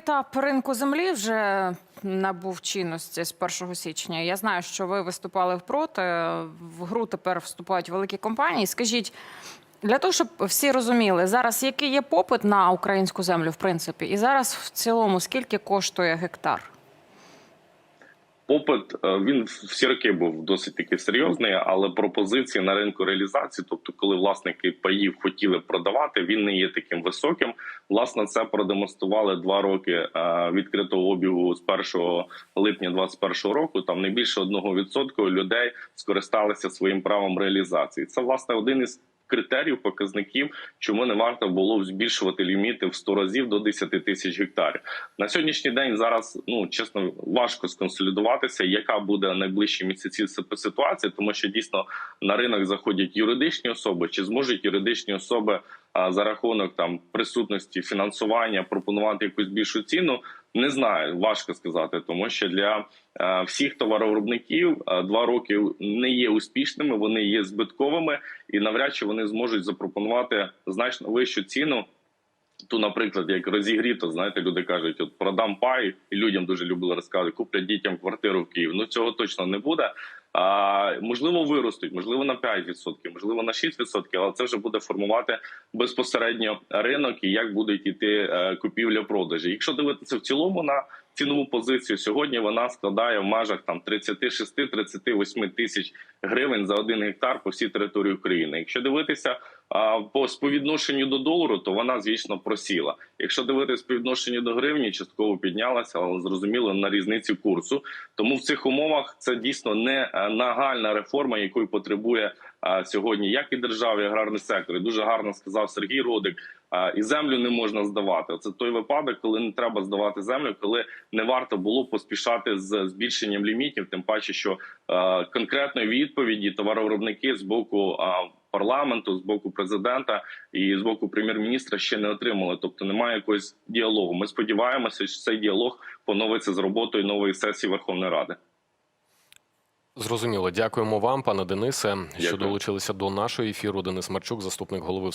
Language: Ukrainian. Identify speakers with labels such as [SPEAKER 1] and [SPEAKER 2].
[SPEAKER 1] Етап ринку землі вже набув чинності з 1 січня. Я знаю, що ви виступали проти. В гру тепер вступають великі компанії. Скажіть, для того, щоб всі розуміли, зараз який є попит на українську землю, в принципі, і зараз в цілому скільки коштує гектар?
[SPEAKER 2] Попит е, він всі роки був досить таки серйозний, але пропозиції на ринку реалізації, тобто, коли власники паїв хотіли продавати, він не є таким високим. Власне, це продемонстрували два роки е, відкритого обігу з 1 липня 2021 року. Там не більше 1% людей скористалися своїм правом реалізації. Це власне один із критеріїв, показників, чому не варто було збільшувати ліміти в 100 разів до 10 тисяч гектарів. На сьогоднішній день зараз ну чесно важко сконсолідуватися, яка буде найближчі місяці си- ситуація, тому що дійсно на ринок заходять юридичні особи, чи зможуть юридичні особи за рахунок там присутності фінансування пропонувати якусь більшу ціну. Не знаю, важко сказати, тому що для е, всіх товаровиробників е, два роки не є успішними, вони є збитковими, і навряд чи вони зможуть запропонувати значно вищу ціну. Ту, наприклад, як розігріто, знаєте, люди кажуть, от продам пай, і людям дуже любили розказувати, куплять дітям квартиру в Києві. Ну цього точно не буде. А, можливо, виростуть, можливо, на 5%, можливо, на 6%, але це вже буде формувати безпосередньо ринок і як будуть іти е, купівля-продажі. Якщо дивитися в цілому на цінову позицію, сьогодні вона складає в межах там 36-38 тисяч гривень за один гектар по всій території України. Якщо дивитися по співвідношенню до долару, то вона звісно просіла. Якщо дивитися по відношенню до гривні, частково піднялася, але зрозуміло на різниці курсу. Тому в цих умовах це дійсно не е, нагальна реформа, якої потребує сьогодні як і держава, і аграрний сектор. І дуже гарно сказав Сергій Родик. І землю не можна здавати. Це той випадок, коли не треба здавати землю, коли не варто було поспішати з збільшенням лімітів. Тим паче, що е, конкретної відповіді товаровиробники з боку е, парламенту, з боку президента і з боку прем'єр-міністра ще не отримали. Тобто немає якогось діалогу. Ми сподіваємося, що цей діалог поновиться з роботою нової сесії Верховної Ради.
[SPEAKER 3] Зрозуміло. Дякуємо вам, пане Денисе, що долучилися до нашого ефіру. Денис Марчук, заступник голови